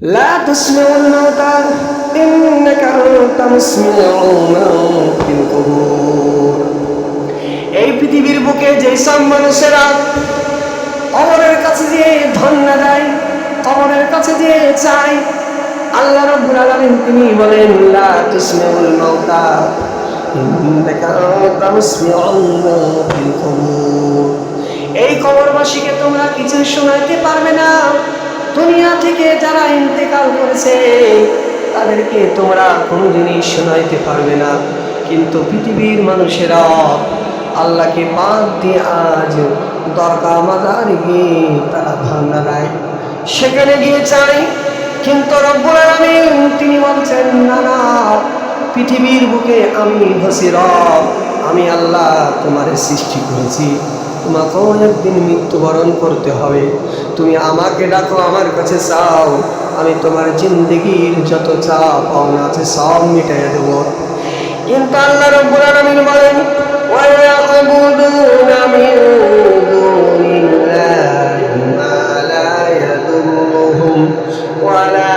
لا تسمع الموتى إنك أنت مسمع من في القبور এই পৃথিবীর বুকে যে সব মানুষেরা কবরের কাছে যে ধন্য দেয় কবরের কাছে যে চায় আল্লাহ রাব্বুল আলামিন তিনি বলেন লা তুসমিউল মাউতা ইন্নাকা আনতা মুসমিউন ফিল কুবুর এই কবরবাসীকে তোমরা কিছু শোনাইতে পারবে না দুনিয়া থেকে যারা ইন্তেকাল করেছে। তাদেরকে তোমরা কোনো জিনিস শোনাইতে পারবে না। কিন্তু পৃথিবীর মানুষেরা আল্লাহকে বাদ দিয়ে আজ দরকার মাদার গিয়ে তারা ধারণা দেয়। সেখানে গিয়ে চাই কিন্তু তিনি বলছেন, না না, পৃথিবীর বুকে আমি হসি রব আমি আল্লাহ তোমার সৃষ্টি করেছি। তোমাকেও একদিন মৃত্যুবরণ করতে হবে তুমি আমাকে ডাকো আমার কাছে চাও আমি তোমার জিন্দগির যত চা পাওনা আছে সব মিটাইয়া দেবো কিন্তু আল্লাহ রব্বুল আলামিন বলেন ويعبدون من دون الله ما لا يضرهم ولا